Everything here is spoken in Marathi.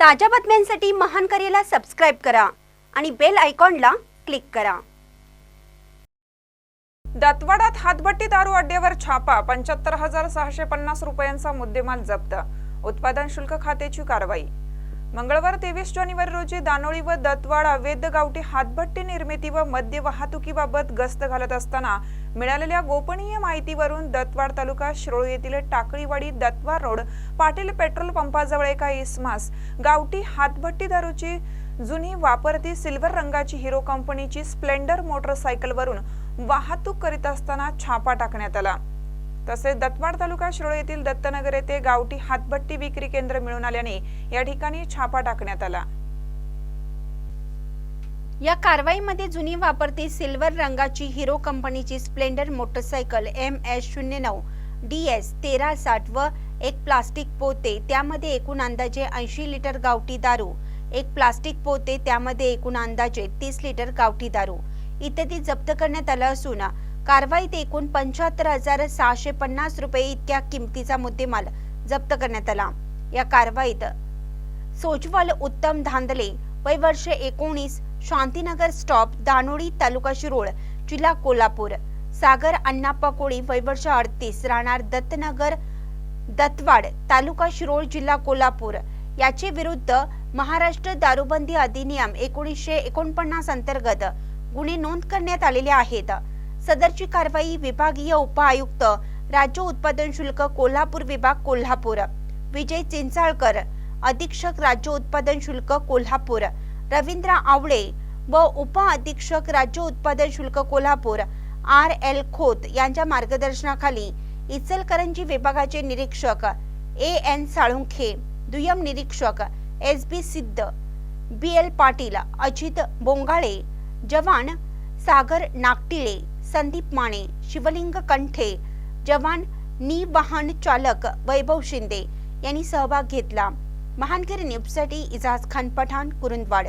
ताज्या बातम्यांसाठी महान करेला सबस्क्राईब करा आणि बेल आयकॉनला क्लिक करा. दातवाडात हातभट्टी दारू अड्ड्यावर छापा पंच्याहत्तर हजार सहाशे पन्नास रुपयांचा मुद्देमाल जप्त. उत्पादन शुल्क खात्याची कारवाई. मंगळवार तेवीस जानेवारी रोजी दानोळी व दत्तवाड अवैध गावठी हातभट्टी निर्मिती व मद्य वाहतुकीबाबत गस्त घालत असताना मिळालेल्या गोपनीय माहितीवरून दत्तवाड तालुका शिरोळ येथील टाकळीवाडी दत्तवाड रोड पाटील पेट्रोल पंपाजवळ एका इसमास गावठी हातभट्टी दारूची जुनी वापरती सिल्वर रंगाची हिरो कंपनीची स्प्लेंडर मोटरसायकलवरून वाहतूक करीत असताना छापा टाकण्यात आला. तसेच दत्तवाड तालुका शिरोळ येथील दत्तनगर येथे गावठी हातभट्टी विक्री केंद्र मिळून आल्याने या ठिकाणी छापा टाकण्यात आला. या कारवाईमध्ये जुनी वापरती सिल्वर रंगाची हिरो कंपनीची स्प्लेंडर मोटरसायकल एम एस शून्य नऊ डी एस तेरा साठ व एक प्लास्टिक पोते त्यामध्ये एकूण अंदाजे ऐंशी लिटर गावठी दारू एक प्लास्टिक पोते त्यामध्ये एकूण अंदाजे तीस लिटर गावठी दारू इत्यादी जप्त करण्यात आलं असून कारवाईत एकूण पंच्याहत्तर हजार सहाशे पन्नास रुपये इतक्या किमतीचा मुद्देमाल जप्त करण्यात आला. या कारवाईत सोजवाल उत्तम धांदले वय वर्ष एकोणीस शांतीनगर स्टॉप दानोडी तालुका शिरोळ जिल्हा कोल्हापूर सागर अण्णाप्पा कोळी वय वर्ष अडतीस राहणार दत्तनगर दत्तवाड तालुका शिरोळ जिल्हा कोल्हापूर. याचे विरुद्ध महाराष्ट्र दारूबंदी अधिनियम एकोणीसशे एकोणपन्नास अंतर्गत गुन्हे नोंद करण्यात आलेले आहेत. सदरची कारवाई विभागीय उपआयुक्त राज्य उत्पादन शुल्क कोल्हापूर विभाग कोल्हापूर. विजय चिंचाळकर अधीक्षक राज्य उत्पादन शुल्क कोल्हापूर. रवींद्र आवळे व उप अधीक्षक राज्य उत्पादन शुल्क कोल्हापूर. आर एल खोत यांच्या मार्गदर्शनाखाली इचलकरंजी विभागाचे निरीक्षक ए एन साळुंखे दुय्यम निरीक्षक S B Siddh B L Patil Ajit Bongale जवान सागर नागटिळे संदीप माने शिवलिंग कंठे जवान नी वाहन चालक वैभव शिंदे यांनी सहभाग घेतला महानकरी न्यूजसाठी इजाज खान पठाण कुरुंदवाड